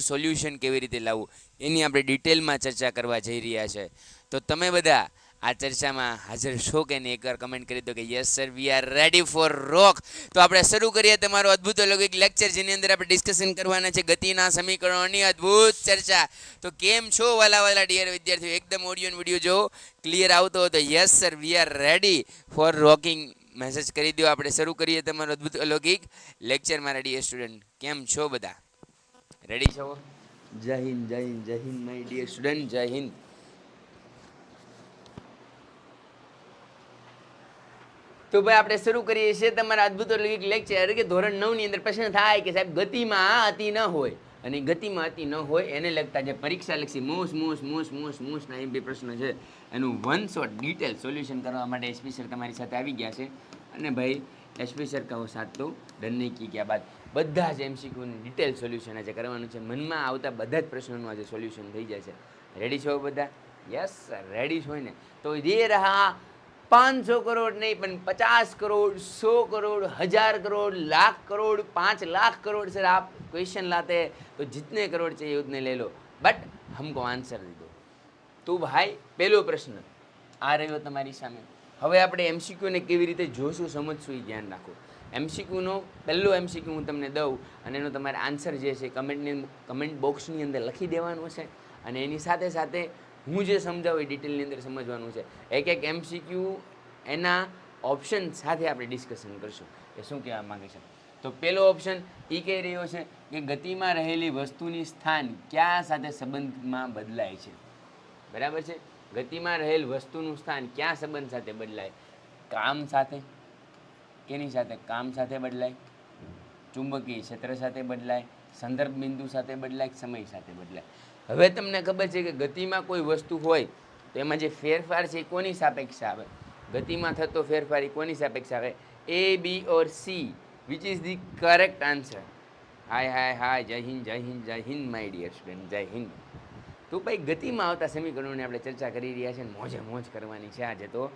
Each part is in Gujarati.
સોલ્યુશન કેવી રીતે લાવવું, એની આપણે ડિટેલમાં ચર્ચા કરવા જઈ રહ્યા છે. તો તમે બધા આ ચર્ચામાં હાજર છો કે નહીં, એકવાર કમેન્ટ કરી દો કે yes sir we are ready for rock તો આપણે શરૂ કરીએ તમારો અદ્ભુત અલૌકિક લેક્ચર જેની અંદર આપણે ડિસ્કશન કરવાના છે ગતિના સમીકરણોની અદ્ભુત ચર્ચા. તો કેમ છો વાલા વાલા ડિયર વિદ્યાર્થીઓ? એકદમ ઓડિયો વીડિયો જો ક્લિયર આવતો હતો yes sir we are ready for rocking message કરી દો, આપણે શરૂ કરીએ તમારો અદ્ભુત અલૌકિક લેક્ચર મારા ડિયર સ્ટુડન્ટ કેમ છો બધા? રેડી છો? જય હિન્દ જય હિન્દ જય હિન્દ, માય ડિયર સ્ટુડન્ટ, જય હિન્દ. તો ભાઈ, આપણે શરૂ કરીએ છીએ તમારા અદ્ભુત લેક્ચર કે ધોરણ નવની અંદર પ્રશ્ન થાય કે સાહેબ, ગતિમાં અતિ ન હોય અને ગતિમાં અતિ ન હોય એને લગતા જે પરીક્ષા લક્ષી મોસ મોસ મોસ મોસ મોસ્ટ ના એમ બી પ્રશ્ન છે. એનું વન શોટ ડિટેલ સોલ્યુશન કરવા માટે એસપી સર તમારી સાથે આવી ગયા છે. અને ભાઈ, એસપી સર કહો સાથ તો ડન નહીં કી ગયા બાદ બધા જ એમસીક્યુની ડિટેલ સોલ્યુશન આજે કરવાનું છે મનમાં આવતા બધા જ પ્રશ્નોનું આજે સોલ્યુશન થઈ જાય છે રેડી છો બધા યસ સર રેડી છો ને તો ये रहा પાંચસો કરોડ નહીં પણ પચાસ કરોડ સો કરોડ हजार करोड़ लाख करोड़ पाँच लाख करोड़ सर आप क्वेश्चन लाते हैं तो जितने करोड़ चाहिए उतने ले लो बट हमको आंसर दे दो તો ભાઈ પહેલો પ્રશ્ન આ રહ્યો તમારી સામે હવે આપણે એમસીક્યુને કેવી રીતે જોશું સમજશું એ ધ્યાન રાખો એમસીક્યુનો પહેલો એમસીક્યુ હું તમને દઉં અને એનો તમારે આન્સર જે છે કમેન્ટની કમેન્ટ બોક્સની અંદર લખી દેવાનું છે અને એની સાથે સાથે હું જે સમજાવું એ ડિટેલની અંદર સમજવાનું છે. એક એક એમસીક્યુ એના ઓપ્શન સાથે આપણે ડિસ્કશન કરશું. કે શું કહેવા માગે છે? તો પહેલો ઓપ્શન એ કહી રહ્યો છે કે ગતિમાં રહેલી વસ્તુની સ્થાન ક્યાં સાથે સંબંધમાં બદલાય છે? બરાબર છે? ગતિમાં રહેલ વસ્તુનું સ્થાન ક્યાં સંબંધ સાથે બદલાય? કામ સાથે કેની સાથે કામ સાથે બદલાય, ચુંબકીય ક્ષેત્ર સાથે બદલાય, સંદર્ભ બિંદુ સાથે બદલાય, સમય સાથે બદલાય. હવે તમને ખબર છે કે ગતિમાં કોઈ વસ્તુ હોય, તો એમાં જે ફેરફાર છે એ કોની સાપેક્ષ આવે? ગતિમાં થતો ફેરફાર એ કોની સાપેક્ષ આવે? A B or C which is the correct answer hi hi hi જય હિન્દ જય હિન્દ જય હિન્દ માય ડિયર સ્ટુડન્ટ જય હિન્દ. તો ભાઈ ગતિમાં આવતા સમીકરણોની આપણે ચર્ચા કરી રહ્યા છીએ મોજે મોજ કરવાની છે આજે તો.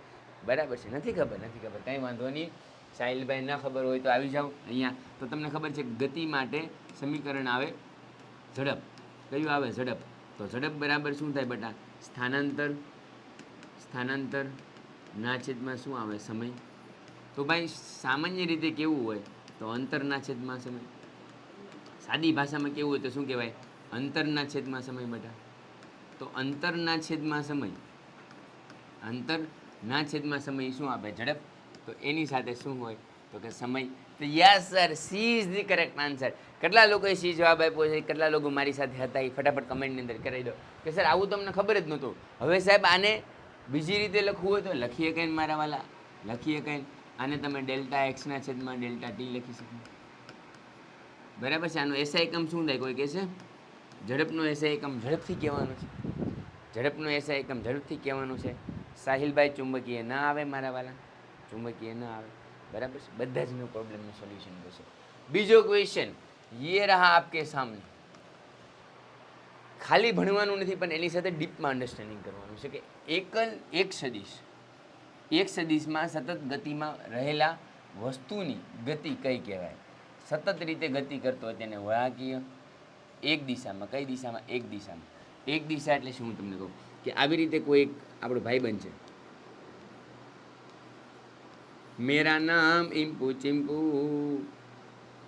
બરાબર છે? નથી ખબર નથી ખબર, કંઈ વાંધો નહીં. સાહિલભાઈ, ન ખબર હોય તો આવી જાઓ અહીંયા. તો તમને ખબર છે ગતિ માટે સમીકરણ આવે ઝડપ. કયું આવે? ઝડપ. તો ઝડપ બરાબર શું થાય બટા? સ્થાનાંતર. સ્થાનાંતર ના છેદમાં શું આવે? સમય. તો ભાઈ, સામાન્ય રીતે કેવું હોય? તો અંતરના છેદમાં સમય. સાદી ભાષામાં કેવું હોય તો શું કહેવાય? અંતરના છેદમાં સમય બેટા. તો અંતરના છેદમાં સમય. અંતરના છેદમાં સમય શું આપે? ઝડપ. તો એની સાથે શું હોય તો કે સમય તો yes sir. C is the correct answer. કેટલા લોકોએ સી જવાબ આપ્યો છે? કેટલા લોકો મારી સાથે હતા? એ ફટાફટ કમેન્ટની અંદર કરાવી દો. કે, સર, આવું તમને ખબર જ નહોતું. હવે સાહેબ, આને બીજી રીતે લખવું હોય તો લખીએ કંઈ મારા વાલા લખીએ કંઈ આને તમે ડેલ્ટા એક્સના છેદમાં ડેલ્ટા ટી લખી શકો. બરાબર છે? આનું એસઆઈ એકમ શું થાય? કોઈ કહે છે ઝડપનો એસઆઈ એકમ ઝડપથી કહેવાનું છે. ઝડપનો એસઆઈ એકમ ઝડપથી કહેવાનું છે. સાહિલભાઈ ચુંબકીય ના આવે મારા વાલા ચુંબકીય ના આવે. બરાબર છે? બધા જ નો પ્રોબ્લેમનું સોલ્યુશન કરશે બીજો ક્વેશ્ચન યે રહા આપકે સામને? ખાલી ભણવાનું નથી, પણ એની સાથે ડીપમાં અન્ડરસ્ટેન્ડિંગ કરવાનું છે કે એકલ, એક સદિશ. એક સદિશમાં સતત ગતિમાં રહેલા વસ્તુની ગતિ કઈ કહેવાય? સતત રીતે ગતિ કરતો હોય તેને વળાંકીય. એક દિશામાં, કઈ દિશામાં? એક દિશામાં. એક દિશા એટલે શું હું તમને કહું? કે આવી રીતે કોઈ એક આપણો ભાઈબંધ છે मेरा नाम इम्पू चिम्पू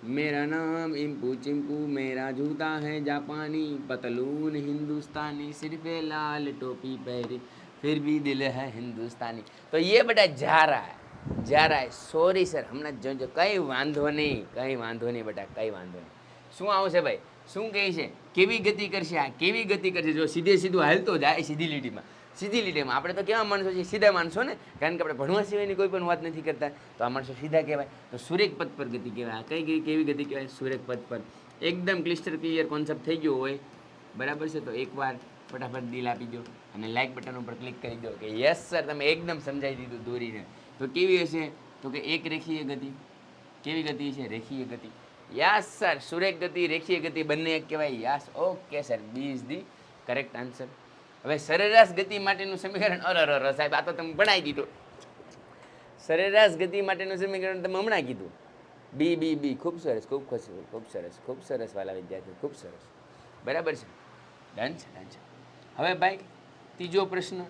मेरा नाम इम्पू चिम्पू मेरा जूता है जापानी पतलून हिंदुस्तानी सिर पे लाल टोपी पहरी फिर भी दिल है हिंदुस्तानी तो ये बेटा जा रहा है जा रहा है સોરી સર હમણાં જ જોજો કંઈ વાંધો નહીં કંઈ વાંધો નહીં બેટા કંઈ વાંધો નહીં શું આવશે ભાઈ શું કહે છે કેવી ગતિ કરશે આ કેવી ગતિ કરશે જો સીધે સીધું હાલતો જાય સીધી લીટીમાં સીધી લીટીમાં આપણે તો કેવા માણસો છીએ? સીધા માણસો ને? કારણ કે આપણે ભણવા સિવાયની કોઈ પણ વાત નથી કરતા. તો આ માણસો સીધા કહેવાય. તો સુરેખ પદ પર ગતિ કહેવાય. કઈ કઈ કેવી ગતિ કહેવાય? સુરેખ પદ પર. એકદમ ક્લિસ્ટર ક્લિયર કોન્સેપ્ટ થઈ ગયો હોય. બરાબર છે? તો એકવાર ફટાફટ દિલ આપી દો અને લાઇક બટન ઉપર ક્લિક કરી દો કે યસ સર તમે એકદમ સમજાવી દીધું દોરીને. તો કેવી હશે? તો કે, એક રેખીય ગતિ. કેવી ગતિ છે? રેખીય ગતિ. યસ સર સુરેખ ગતિ, રેખીય ગતિ બંને એક કહેવાય. Yes okay sir B is the correct answer હવે સરેરાશ ગતિ માટેનું સમીકરણ અરર અરે સાહેબ, આ તો તમે ભણાવી દીધું. સરેરાશ ગતિ માટેનું સમીકરણ તમે હમણાં કીધું. બી બી બી ખૂબ સરસ, ખૂબ ખુશ, ખૂબ સરસ ખૂબ સરસ વાલા વિદ્યાર્થી ખૂબ સરસ. બરાબર છે? ડન છે ડન છે. હવે ભાઈ, ત્રીજો પ્રશ્ન,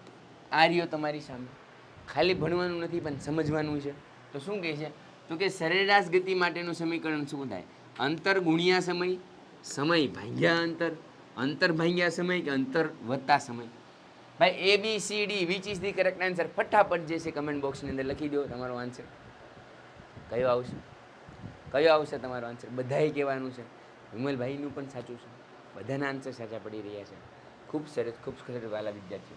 આ રહ્યો તમારી સામે. ખાલી ભણવાનું નથી, પણ સમજવાનું છે. તો શું કહે છે? તો કે સરેરાશ ગતિ માટેનું સમીકરણ શું થાય? અંતર ગુણ્યા સમય સમય ભાગ્યા અંતર. અંતર ભાંગ્યા સમય કે અંતર વધતા સમય? ભાઈ A B C D which is the correct answer ફટાફટ જે છે કમેન્ટ બોક્સની અંદર લખી દો તમારો આન્સર કયો આવશે? કયો આવશે તમારો આન્સર બધાએ કહેવાનું છે. વિમલભાઈનું પણ સાચું છે. બધાના આન્સર સાચા પડી રહ્યા છે. ખૂબ સરસ ખૂબ સરસ વાલા વિદ્યાર્થીઓ.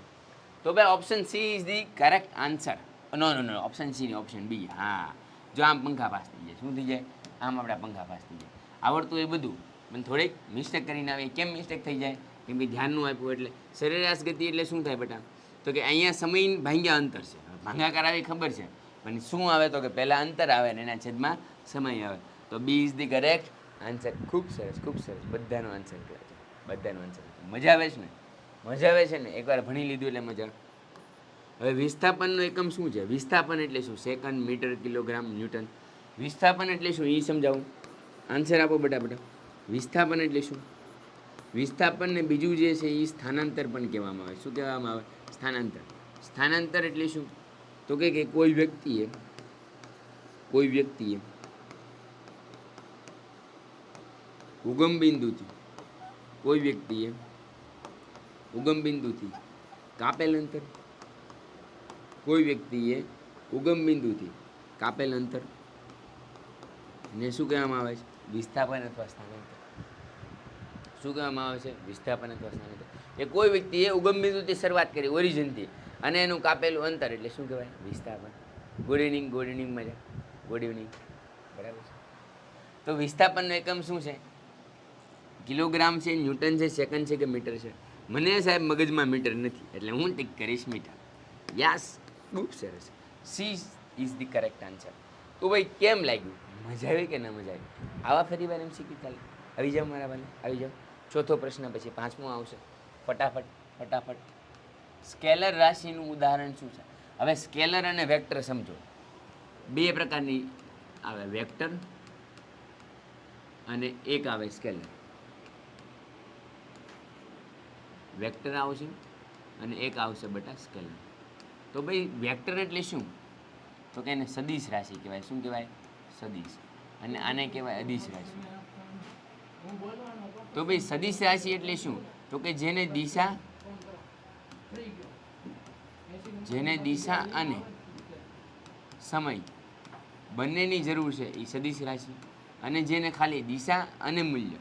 તો ભાઈ option C is the correct answer no no no option C option B હા. જો આમ પંખા પાસ થઈ જાય, શું થઈ જાય? આમ આપણા પંખા પાસ થઈ જાય. આવડતું એ બધું. પણ થોડીક મિસ્ટેક કરીને આવે. કેમ મિસ્ટેક થઈ જાય? કે ધ્યાનનું આપ્યું એટલે. સરેરાશ ગતિ એટલે શું થાય બેટા? તો કે અહીંયા સમય ભાંગ્યા અંતર છે. ભાંગાકાર આવી ખબર છે. પણ શું આવે તો કે પહેલાં અંતર આવે ને એના છેદમાં સમય આવે. તો B is the correct answer ખૂબ સરસ ખૂબ સરસ. બધાનો આન્સર છે. બધાનો આન્સર મજા આવે છે ને? મજા આવે છે ને? એકવાર ભણી લીધું એટલે મજા હવે વિસ્થાપનનો એકમ શું છે? વિસ્થાપન એટલે શું? સેકન્ડ મીટર કિલોગ્રામ ન્યૂટન વિસ્થાપન એટલે શું? એ સમજાવું. આન્સર આપો બટા, બેટા. વિસ્થાપન એટલે શું? વિસ્થાપનને બીજું જે છે એ સ્થાનાંતર પણ કહેવામાં આવે. શું કહેવામાં આવે? સ્થાનાંતર. સ્થાનાંતર એટલે શું? તો કે કોઈ વ્યક્તિએ કોઈ વ્યક્તિએ ઉગમ બિંદુથી, કોઈ વ્યક્તિએ ઉગમ બિંદુથી કાપેલ અંતર, કોઈ વ્યક્તિએ ઉગમ બિંદુથી કાપેલ અંતર. ને શું કહેવામાં આવે છે? વિસ્થાપન અથવા સ્થાનાંતર. શું કહેવામાં આવે છે? વિસ્થાપન અથવા સ્થાનાંતર એ કોઈ વ્યક્તિએ ઉગમ બિંદુથી શરૂઆત કરી ઓરિજિનથી અને એનું કાપેલું અંતર એટલે શું કહેવાય? વિસ્થાપન. ગુડ ઇવનિંગ ગુડ ઇવનિંગ મજા. ગુડ ઇવનિંગ બરાબર છે? તો વિસ્થાપનનો એકમ શું છે? કિલોગ્રામ છે, ન્યૂટન છે, સેકન્ડ છે કે મીટર છે? મને સાહેબ મગજમાં મીટર નથી, એટલે હું ટીક કરીશ મીટર. યાસ, ખૂબ સરસ. C is the correct answer તો ભાઈ કેમ લાગ્યું? મજા આવી કે ના મજા આવી? આવા ફરી વાર એમ શીખી ચાલે. આવી જાઓ મારા વાલે આવી જાઓ. ચોથો પ્રશ્ન પછી પાંચમો આવશે. ફટાફટ ફટાફટ. સ્કેલર રાશિનું ઉદાહરણ શું છે? હવે સ્કેલર અને વેક્ટર સમજો. બે પ્રકારની આવે વેક્ટર અને એક આવે સ્કેલર. વેક્ટર આવશે અને એક આવશે બટા સ્કેલર. તો ભાઈ વેક્ટર એટલે શું? તો કે એને સદીશ રાશિ કહેવાય. શું કહેવાય? સદીશ. અને આને કહેવાય અદિશ રાશિ. તો ભાઈ સદિશ રાશિ એટલે શું? તો કે જેને દિશા જેને દિશા અને સમય બંનેની જરૂર છે એ સદિશ રાશિ. અને જેને ખાલી દિશા અને મૂલ્ય.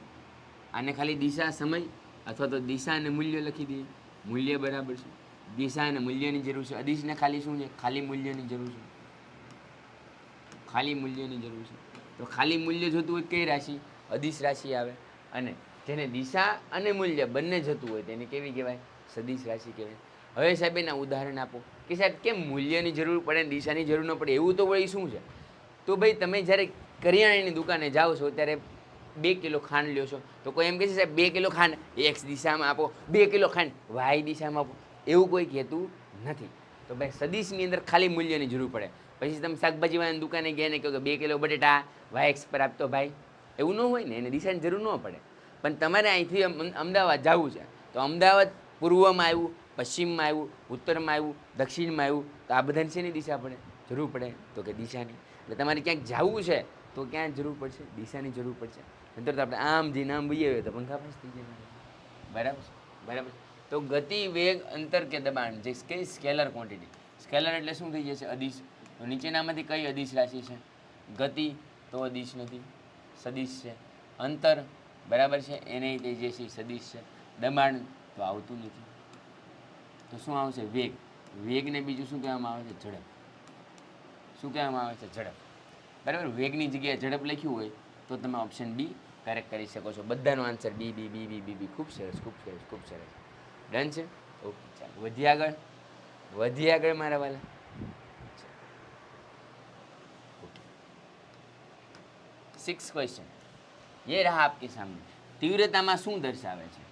આને ખાલી દિશા, સમય અથવા તો દિશા અને મૂલ્ય લખી દઈએ. મૂલ્ય બરાબર છે. દિશા અને મૂલ્યની જરૂર છે. અદિશને ખાલી શું છે? ખાલી મૂલ્યની જરૂર છે. ખાલી મૂલ્યની જરૂર છે. તો ખાલી મૂલ્ય જોતું હોય કઈ રાશિ? અદિશ રાશિ આવે. અને જેને દિશા અને મૂલ્ય બંને જતું હોય તેને કેવી કહેવાય? સદીશ રાશિ કહેવાય. હવે સાહેબ એના ઉદાહરણ આપો કે સાહેબ કેમ મૂલ્યની જરૂર પડે દિશાની જરૂર ન પડે? એવું તો વળી શું છે? તો ભાઈ તમે જ્યારે કરિયાણાની દુકાને જાઓ છો, ત્યારે બે કિલો ખાંડ લ્યો છો. તો કોઈ એમ કહે છે, સાહેબ, બે કિલો ખાંડ એક્સ દિશામાં આપો, બે કિલો ખાંડ વાય દિશામાં આપો. એવું કોઈ કહેતું નથી. તો ભાઈ સદીશની અંદર ખાલી મૂલ્યની જરૂર પડે. પછી તમે શાકભાજીવાળાની દુકાને ગયા ને કહો કે બે કિલો બટેટા વાય એક્સ પર આપતો ભાઈ. એવું ન હોય ને, એને દિશાની જરૂર ન પડે. પણ તમારે અહીંથી અમદાવાદ જવું છે. તો અમદાવાદ પૂર્વમાં આવ્યું, પશ્ચિમમાં આવ્યું, ઉત્તરમાં આવ્યું, દક્ષિણમાં આવ્યું, તો આ બધાને શેની દિશા પડે? જરૂર પડે તો કે દિશાની. એટલે તમારે ક્યાંક જવું છે તો ક્યાં જરૂર પડશે? દિશાની જરૂર પડશે. નંતર તો આપણે આમ જઈને આમ બઈએ તો પંખા પાસ થઈ જાય બરાબર બરાબર તો ગતિ, વેગ, અંતર કે દબાણ, જે કઈ સ્કેલર ક્વોન્ટિટી સ્કેલર એટલે શું થઈ જશે? અદિશ. તો નીચેનામાંથી કઈ અદિશ રાશિ છે? ગતિ તો અદિશ નથી. સદિશ છે. અંતર બરાબર છે? એને તે જે એ છે. દબાણ તો આવતું નથી. તો શું આવશે? વેગ. વેગને બીજું શું કહેવામાં આવે છે? ઝડપ. શું કહેવામાં આવે છે? ઝડપ. બરાબર? વેગની જગ્યાએ ઝડપ લખ્યું હોય તો તમે ઓપ્શન બી કરેક્ટ કરી શકો છો. બધાનો આન્સર બી બી બી બી બી બી ખૂબ સરસ ખૂબ સરસ ખૂબ સરસ. ડન છે? ઓકે, ચાલો. વધી આગળ. વધી આગળ મારા વાલા. સિક્સ ક્વેશ્ચન ये रहा आपके सामने તીવ્રતામાં શું દર્શાવે છે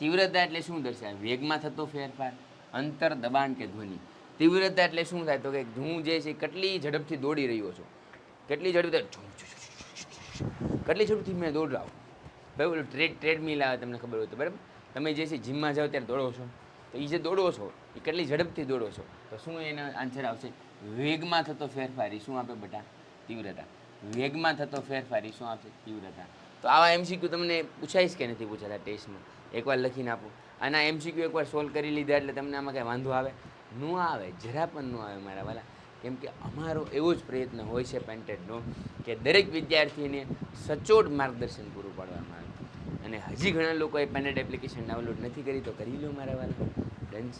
તીવ્રતા એટલે શું દર્શાવે વેગમાં થતો ફેરફાર અંતર દબાણ કે ધ્વનિ તીવ્રતા એટલે શું થાય તો કે હું જે છે એ કેટલી ઝડપથી દોડી રહ્યો છું કેટલી ઝડપથી કેટલી ઝડપથી મેં દોડ રહા હું ભાઈ ઓલું ટ્રેડ ટ્રેડમિલ આવે તમને ખબર હોય તો બરાબર તમે જે છે જીમમાં જાઓ ત્યારે દોડો છો તો એ જે દોડો છો એ કેટલી ઝડપથી દોડો છો તો શું એનો આન્સર આવશે વેગમાં થતો ફેરફાર એ શું આપે બેટા તીવ્રતા વેગમાં થતો ફેરફાર એ શું આપશે તીવ્રતા. તો આવા એમસીક્યુ તમને પૂછાઈશ કે નથી પૂછાતા ટેસ્ટમાં? એકવાર લખીને આપો. આના એમસીક્યુ એકવાર સોલ્વ કરી લીધા એટલે તમને આમાં કાંઈ વાંધો આવે? ન આવે, જરા પણ ન આવે મારા વાલા. કેમ કે અમારો એવો જ પ્રયત્ન હોય છે પેન્ટેડનો કે દરેક વિદ્યાર્થીને સચોટ માર્ગદર્શન પૂરું પાડવામાં આવે. અને હજી ઘણા લોકોએ પેન્ટેડ એપ્લિકેશન ડાઉનલોડ નથી કરી, તો કરી લો મારા વાલા. ડન્સ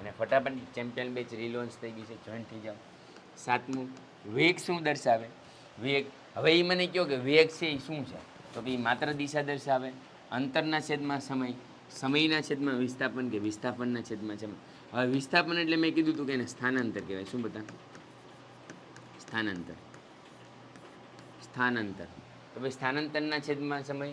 અને ફટાફટ ચેમ્પિયન બેચ રિલોન્ચ થઈ ગઈ છે જોઈન્ટ થઈ જાઓ. સાતમું, વેગ શું દર્શાવે? વેગ. હવે એ મને કહો કે વેગ છે એ શું છે? તો એ માત્ર દિશા દર્શાવે, અંતરના છેદમાં સમય, સમયના છેદમાં વિસ્થાપન કે વિસ્થાપનના છેદમાં સમય. હવે વિસ્થાપન એટલે મેં કીધું હતું કે એને સ્થાનાંતર કહેવાય. શું બતા? સ્થાનાંતર. સ્થાનાંતર. તો ભાઈ સ્થાનાંતરના છેદમાં સમય,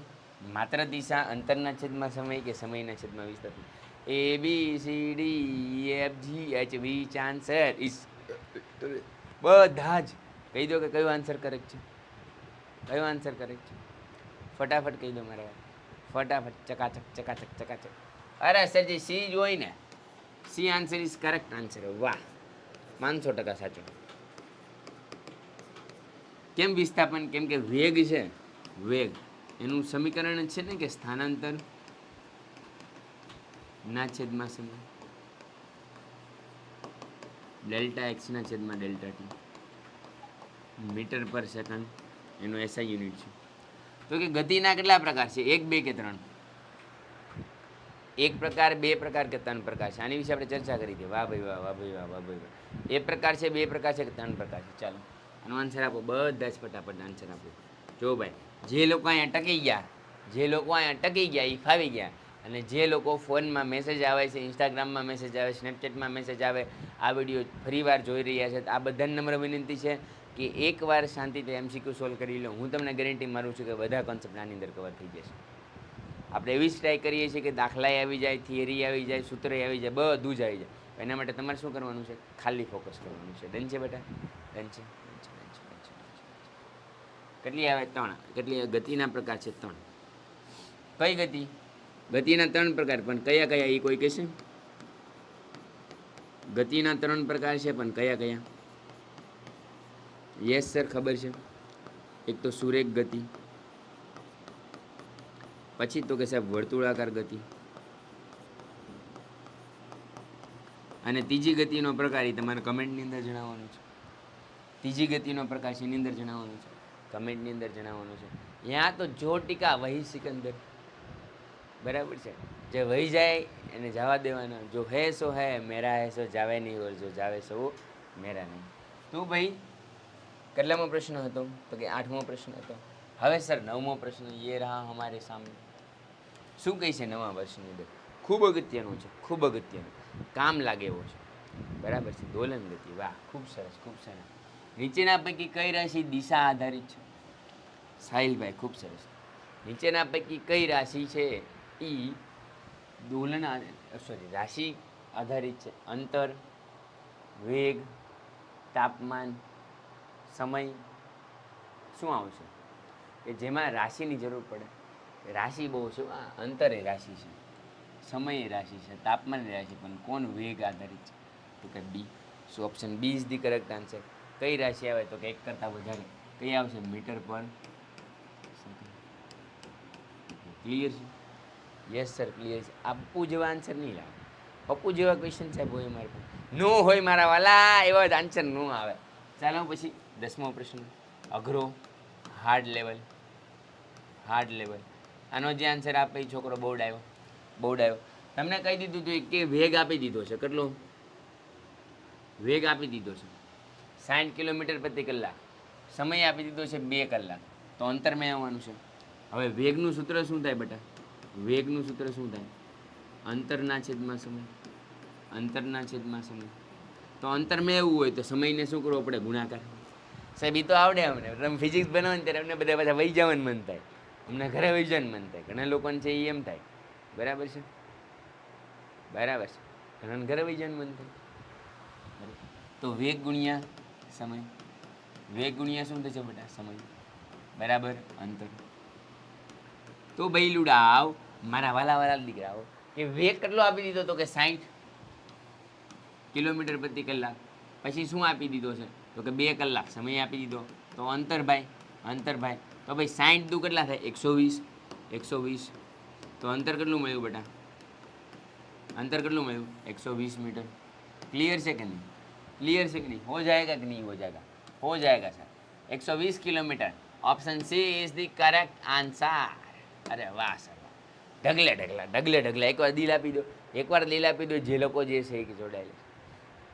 માત્ર દિશા, અંતરના છેદમાં સમય કે સમયના છેદમાં વિસ્થાપન? A B C D F G H which answer is બધા જ કહી દો કે કયો આન્સર કરેક્ટ છે? કયો આન્સર કરેક્ટ છે? ફટાફટ કહી દો મારા. ફટાફટ, ચકાચક ચકાચક ચકાચક. અરે સરજી સી જોઈ ને. C answer is correct answer વાહ. પાંચસો ટકા સાચો. કેમ વિસ્થાપન? કેમ કે વેગ છે. વેગ. એનું સમીકરણ છે ને કે સ્થાનાંતર. ના છેદમાં સમય ડેલ્ટા એક્સના છેદમાં delta T. Metre per second. એનું એસઆઈ યુનિટ છે. તો કે ગતિના કેટલા પ્રકાર છે? એક, બે કે ત્રણ? એક પ્રકાર, બે પ્રકાર કે ત્રણ પ્રકાર છે? આની વિશે આપણે ચર્ચા કરી હતી. વાહ ભાઈ, વાહ વાહ ભાઈ, વાહ વાહ ભાઈ, વાહ. એક પ્રકાર છે, બે પ્રકાર છે કે ત્રણ પ્રકાર છે? ચાલો. આનો આન્સર આપો. બધા જ ફટાફટ આન્સર આપો. જો ભાઈ, જે લોકો અહીંયા ટકી ગયા, જે લોકો અહીંયા ટકી ગયા એ ફાવી ગયા, અને જે લોકો ફોનમાં મેસેજ આવે છે ઇન્સ્ટાગ્રામમાં મેસેજ આવે સ્નેપચેટમાં મેસેજ આવે, આ વીડિયો ફરીવાર જોઈ રહ્યા છે આ બધાને નમ્ર વિનંતી છે. કે એકવાર શાંતિથી એમસીક્યુ સોલ્વ કરી લો. હું તમને ગેરંટી મારું છું કે બધા કોન્સેપ્ટ આની અંદર કવર થઈ જશે. આપણે એવી જ ટ્રાય કરીએ છીએ કે દાખલાએ આવી જાય થિયરી આવી જાય સૂત્રએ આવી જાય, બધું જ આવી જાય. એના માટે તમારે શું કરવાનું છે? ખાલી ફોકસ કરવાનું છે. ડન છે બેટા? ડન છે. કેટલી આવે? ત્રણ. કેટલી ગતિના પ્રકાર છે ત્રણ. કઈ ગતિ? ગતિના ત્રણ પ્રકાર. પણ કયા કયા? એ કોઈ કહેશે? ગતિના ત્રણ પ્રકાર છે, પણ કયા કયા? યસ સર ખબર છે. એક તો સુરેખ ગતિ. પછી તો કે સાહેબ વર્તુળાકાર ગતિ. અને ત્રીજી ગતિનો પ્રકાર એ તમારે કમેન્ટની અંદર જણાવવાનો છે. ત્રીજી ગતિનો પ્રકાર એની અંદર જણાવવાનો છે. કમેન્ટની અંદર જણાવવાનો છે. યા તો જો ટીકા વહી સિકંદર. બરાબર છે? જે વહી જાય એને જવા દેવાના. જો હે સો હે, મેરા હે સો જાવે નહીં ઓર જો જાવે સો મેરા નહીં. તું ભાઈ કેટલામો પ્રશ્ન હતો તો કે આઠમો પ્રશ્ન હતો. હવે સર નવમો પ્રશ્ન એ રહા અમારે સામે. શું કહી છે નવા વર્ષની અંદર? ખૂબ અગત્યનું છે, ખૂબ અગત્યનું. કામ લાગે એવો છે. બરાબર છે, દોલન ગતિ, વાહ, ખૂબ સરસ ખૂબ સરસ. નીચેના પૈકી કઈ રાશિ દિશા આધારિત છે? સાહિલભાઈ, ખૂબ સરસ. નીચેના પૈકી કઈ રાશિ છે? એ દોલન સોરી, રાશિ આધારિત છે. અંતર, વેગ, તાપમાન સમય શું આવશે? કે જેમાં રાશિની જરૂર પડે. રાશિ બહુ છે અંતરે રાશિ છે. સમય રાશિ છે તાપમાન રાશિ, પણ કોણ વેગ આધારિત છે? તો કે B. So option B is the correct answer કઈ રાશિ આવે તો કે એક કરતાં વધારે. કઈ આવશે? મીટર પર ક્લિયર છે? યસ સર ક્લિયર છે. આ પપ્પુ જેવા આન્સર નહીં લાગે પપ્પુ જેવા ક્વેશ્ચન સાહેબ હોય મારે નો હોય મારા વાલા, એવા જ આન્સર નો આવે. ચાલો, પછી દસમો પ્રશ્ન. અઘરો હાર્ડ લેવલ હાર્ડ લેવલ આનો જે આન્સર આપે એ છોકરો બહુ આવ્યો. બહુ આવ્યો. તમને કહી દીધું હતું કે વેગ આપી દીધો છે. કેટલો? વેગ આપી દીધો છે. સાઠ કિલોમીટર પ્રતિ કલાક. સમય આપી દીધો છે બે કલાક. તો અંતર આવવાનું છે. હવે વેગનું સૂત્ર શું થાય બેટા? વેગનું સૂત્ર શું થાય? અંતરના છેદમાં સમય. અંતરના છેદમાં સમય. તો અંતર એવું હોય તો સમયને શું કરવો પડે? ગુણાકાર. સાહેબ એ તો આવડે અમને. તમે ફિઝિક્સ બનાવો ને ત્યારે અમને બધા પાછા વહી જવાનું મન થાય. અમને ઘરે વહી મન થાય. ઘણા લોકોને છે એ એમ થાય. બરાબર છે? બરાબર છે. ઘણાને ઘરે વહી મન થાય. તો વેગ ગુણ્યા સમય. વેગ ગુણ્યા શું થશે બેટા સમય. બરાબર? અંતર. તો ભાઈ આવ, મારા વાલા વાલા દીકરાઓ કે વેગ કેટલો આપી દીધો તો કે સાઠ કિલોમીટર પ્રતિ કલાક. પછી શું આપી દીધો છે? તો કે બે કલાક સમય આપી દીધો. તો અંતરભાઈ અંતરભાઈ, તો ભાઈ સાઠ દુ કેટલા થાય? એકસો વીસ. એકસો વીસ. તો અંતર કેટલું મળ્યું બેટા? અંતર કેટલું મળ્યું? એકસો વીસ મીટર. ક્લિયર છે કે નહીં? ક્લિયર છે કે નહીં? હો જાયગા કે નહીં હો જાયગા? હો જાયગા સર એકસો વીસ kilometre. Option C is the correct answer અરે વાહ, સર ઢગલે, ઢગલા ઢગલે, ઢગલા. એકવાર દિલ આપી દો. એકવાર દિલ આપી દો. જે લોકો જે છે એ જોડાયેલા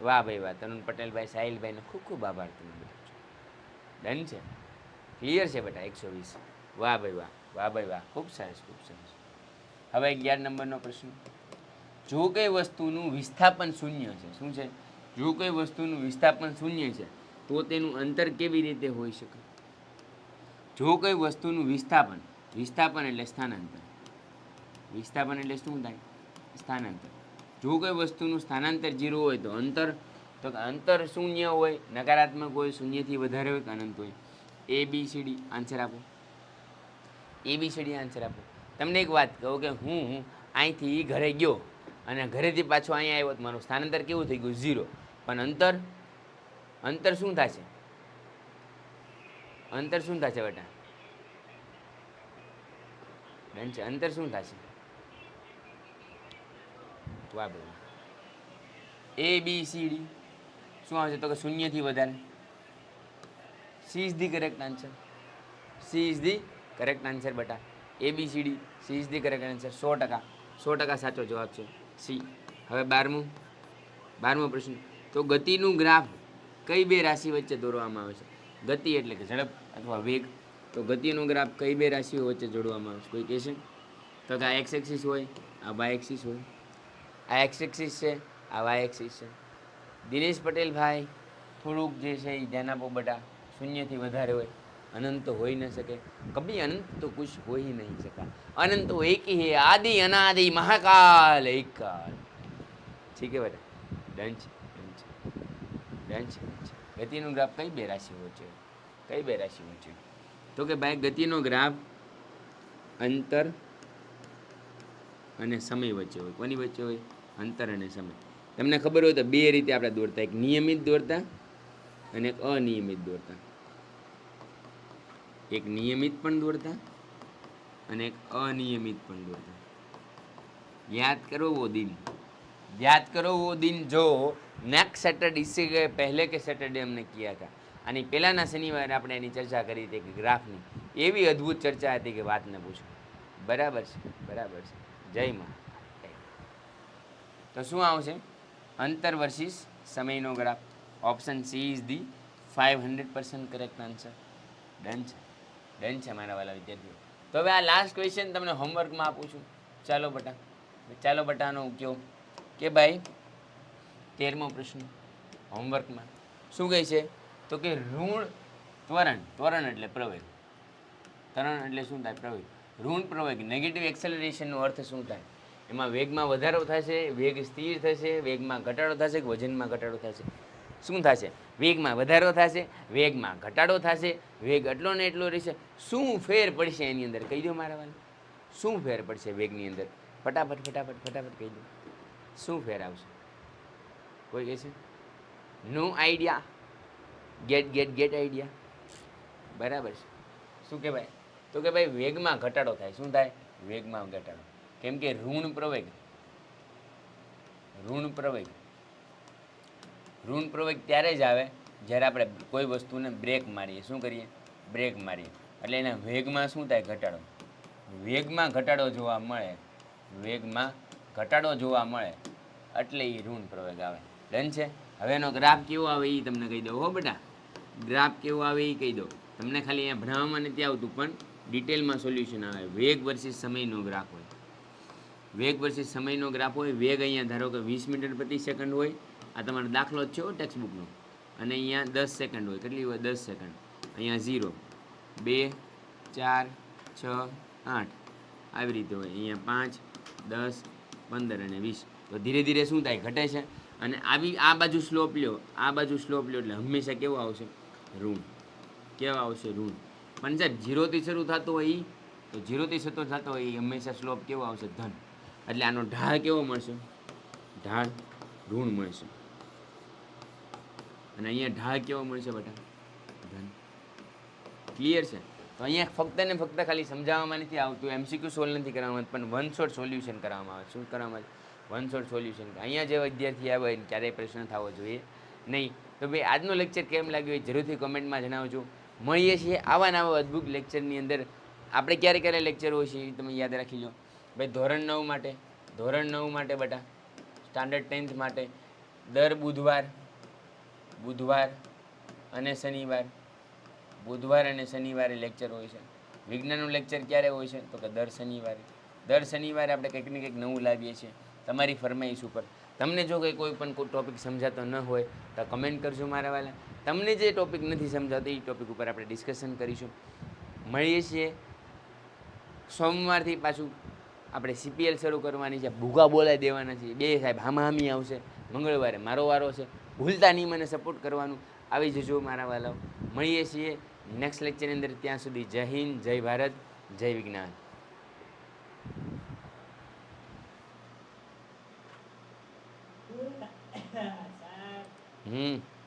વાહ ભાઈ, વાહ. તરુણ પટેલભાઈ, સાહિલભાઈનો ખૂબ ખૂબ આભાર તમને બધા ડન છે? ક્લિયર છે બેટા એકસો વીસ. વાહ ભાઈ, વાહ. વાહ ભાઈ, વાહ. ખૂબ સરસ ખૂબ સરસ. હવે અગિયાર નંબરનો પ્રશ્ન. જો કઈ વસ્તુનું વિસ્થાપન શૂન્ય છે, શું છે? જો કોઈ વસ્તુનું વિસ્થાપન શૂન્ય છે, તો તેનું અંતર કેવી રીતે હોઈ શકે? જો કોઈ વસ્તુનું વિસ્થાપન વિસ્થાપન એટલે સ્થાનાંતર. વિસ્થાપન એટલે શું થાય? સ્થાનાંતર. જો કોઈ વસ્તુનું સ્થાનાંતર જીરો હોય તો અંતર તો અંતર શૂન્ય હોય, નકારાત્મક હોય, શૂન્યથી વધારે હોય કે અનંત હોય. A B C D answer આપો. A B C D answer આપો. તમને એક વાત કહું કે હું અહીંથી ઘરે ગયો અને ઘરેથી પાછો અહીંયા આવ્યો તો મારું સ્થાનાંતર કેવું થઈ ગયું? ઝીરો પણ અંતર અંતર શું થશે? અંતર શું થશે બેટા? અંતર શું થશે? વાહ બધું એ બી સી ડી શું આવશે તો કે શૂન્યથી વધારે. C is the correct answer C is the correct answer બેટા. A B C D C is the correct answer સો ટકા. સો ટકા સાચો જવાબ છે સી હવે બારમું. બારમો પ્રશ્ન. તો ગતિનું ગ્રાફ કઈ બે રાશિ વચ્ચે દોરવામાં આવે છે? ગતિ એટલે કે ઝડપ અથવા વેગ. તો ગતિનો ગ્રાફ કઈ બે રાશિઓ વચ્ચે જોડવામાં આવે છે? કોઈ કહેશે તો કે આ એક્સ એક્સિસ હોય, આ વાય એક્સિસ હોય. આ એક્સ એક્સિસ છે આ વાય એક્સિસ છે દિનેશ પટેલ ભાઈ થોડુંક જે છે એ ધ્યાન આપો બટા શૂન્યથી વધારે હોય અનંત તો હોઈ ન શકે કભી અનંત તો કુછ હો ही નહીં સકા અનંત તો એક ही है आदि अनादि महाकाल एक काल ठीक है बेटा डन છે ડન છે ડન છે ડન છે ગતિનો ગ્રાફ કઈ બે રાશિ વચ્ચે હોય? કઈ બે રાશિ વચ્ચે તો કે ભાઈ ગતિનો ગ્રાફ અંતર અને સમય વચ્ચે હોય કોની વચ્ચે હોય અંતર અને સમય. તમને ખબર હોય તો બે રીતે આપણે દોરતા એક નિયમિત દોરતા અને એક અનિયમિત દોરતા એક નિયમિત પણ દોરતા અને એક અનિયમિત પણ દોરતા યાદ કરો વો દિન. યાદ કરો વો દિન જો નેક્સ્ટ સેટરડે સે ગયે પહેલે કે સેટરડે અમને કિયા હતા અને પહેલાના શનિવારે આપણે એની ચર્ચા કરી હતી કે ગ્રાફની. એવી અદ્ભુત ચર્ચા હતી કે વાત ન પૂછો. બરાબર છે બરાબર છે. જય મા તો શું આવશે? અંતર વર્સિસ સમયનો graph. Option C is the five hundred percent correct answer done છે. ડન છે મારા વાલા વિદ્યાર્થીઓ. તો હવે આ લાસ્ટ ક્વેશ્ચન તમને હોમવર્કમાં આપું છું. ચાલો બટા. ચાલો બટાનો કયો કે ભાઈ, તેરમો પ્રશ્ન. હોમવર્કમાં શું કહે છે? તો કે ઋણ ત્વરણ. ત્વરણ એટલે પ્રવેગ. ત્વરણ એટલે શું થાય? પ્રવેગ. ઋણ પ્રવેગ. નેગેટિવ એક્સેલરેશનનો અર્થ શું થાય? એમાં વેગમાં વધારો થશે, વેગ સ્થિર થશે, વેગમાં ઘટાડો થશે, વજનમાં ઘટાડો થશે. શું થશે? વેગમાં વધારો થશે, વેગમાં ઘટાડો થશે, વેગ એટલો ને એટલો રહેશે. શું ફેર પડશે એની અંદર? કહી દો મારા વાલા. શું ફેર પડશે વેગની અંદર? ફટાફટ ફટાફટ ફટાફટ કહી દો. શું ફેર આવશે? કોઈ કહે છે? No idea. Get get get idea. બરાબર છે. શું કહેવાય? તો કે ભાઈ, વેગમાં ઘટાડો થાય. શું થાય? વેગમાં ઘટાડો. કેમ કે ઋણ પ્રવેગ ઋણ પ્રવેગ ઋણ પ્રવેગ ત્યારે જ આવે જ્યારે આપણે કોઈ વસ્તુને બ્રેક મારીએ. શું કરીએ? બ્રેક મારીએ. એટલે એના વેગમાં શું થાય? ઘટાડો. વેગમાં ઘટાડો જોવા મળે. વેગમાં ઘટાડો જોવા મળે. એટલે એ ઋણ પ્રવેગ આવે. ડન છે? હવે એનો ગ્રાફ કેવો આવે એ તમને કહી દઉં, હો બેટા. ગ્રાફ કેવો આવે એ કહી દઉં. તમને ખાલી અહીંયા ભણાવવામાં નથી આવતું, પણ ડિટેલમાં સોલ્યુશન આવે. વેગ વર્સિસ સમયનો ગ્રાફ હોય. વેગ વર્સિસ સમયનો ગ્રાફ હોય, વેગ અહીંયા ધારો કે વીસ મીટર પ્રતિ સેકન્ડ હોય, આ તમારો દાખલો જ છે ટેક્સ્ટબુકનો અને અહીંયા દસ સેકન્ડ હોય, કેટલી હોય? દસ સેકન્ડ. અહીંયા ઝીરો બે, ચાર, છ, આઠ. આવી રીતે હોય. અહીંયા પાંચ, દસ, પંદર અને વીસ. તો ધીરે ધીરે શું થાય? ઘટે છે. અને આવી, આ બાજુ સ્લોપ લ્યો. આ બાજુ સ્લોપ લ્યો એટલે હંમેશા કેવો આવશે? ઋણ. કેવા આવશે? ઋણ. પણ સાહેબ ઝીરોથી શરૂ થતો હોય એ તો જીરોથી સત્તર થતો હોય એ હંમેશા સ્લોપ કેવો આવશે? ધન. એટલે આનો ઢાળ કેવો મળશે? ઢાળ ઋણ મળશે. અને અહીંયા ઢાળ કેવો મળશે બેટા? ધન. ક્લિયર છે? તો અહીંયા ફક્ત ને ફક્ત ખાલી સમજાવવામાં નથી આવતું. એમસીક્યુ સોલ્વ નથી કરવામાં આવતું, પણ વન શોટ સોલ્યુશન કરવામાં આવે. શું કરવામાં આવે? વન શોટ સોલ્યુશન અહીંયા જે વિદ્યાર્થી આવે એને ક્યારેય પ્રશ્ન થવો જોઈએ નહીં. તો ભાઈ આજનો લેક્ચર કેમ લાગ્યો એ જરૂરથી કોમેન્ટમાં જણાવજો. મળીએ છીએ આવા નવા અદ્ભુત લેક્ચરની અંદર. આપણે ક્યારે ક્યારે લેક્ચર હોય છે તમે યાદ રાખી લો. ભાઈ, ધોરણ નવ માટે, ધોરણ નવ માટે બેટા સ્ટાન્ડર્ડ ટેન્થ માટે, દર બુધવાર બુધવાર અને શનિવાર, બુધવાર અને શનિવારે લેક્ચર હોય છે. વિજ્ઞાનનું લેક્ચર ક્યારે હોય છે? તો કે દર શનિવારે. દર શનિવારે આપણે કંઈક ને કંઈક નવું લાવીએ છીએ, તમારી ફરમાઈશ ઉપર. તમને જો કંઈ કોઈ પણ ટોપિક સમજાતો ન હોય, તો કમેન્ટ કરજો મારા વાલા. તમને જે ટોપિક નથી સમજાતો, એ ટોપિક ઉપર આપણે ડિસ્કશન કરીશું. મળીએ છીએ. સોમવારથી પાછું આપણે સીપીએલ શરૂ કરવાની છે. ભૂગા બોલાઈ દેવાના છે. બે સાહેબ હામાહામી આવશે. મંગળવારે મારો વારો છે. ભૂલતા નહીં મને સપોર્ટ કરવાનું. આવી જજો મારા વાલાઓ. મળીએ છીએ નેક્સ્ટ લેક્ચરની અંદર. ત્યાં સુધી જય હિન્દ, જય ભારત, જય વિજ્ઞાન. હમ.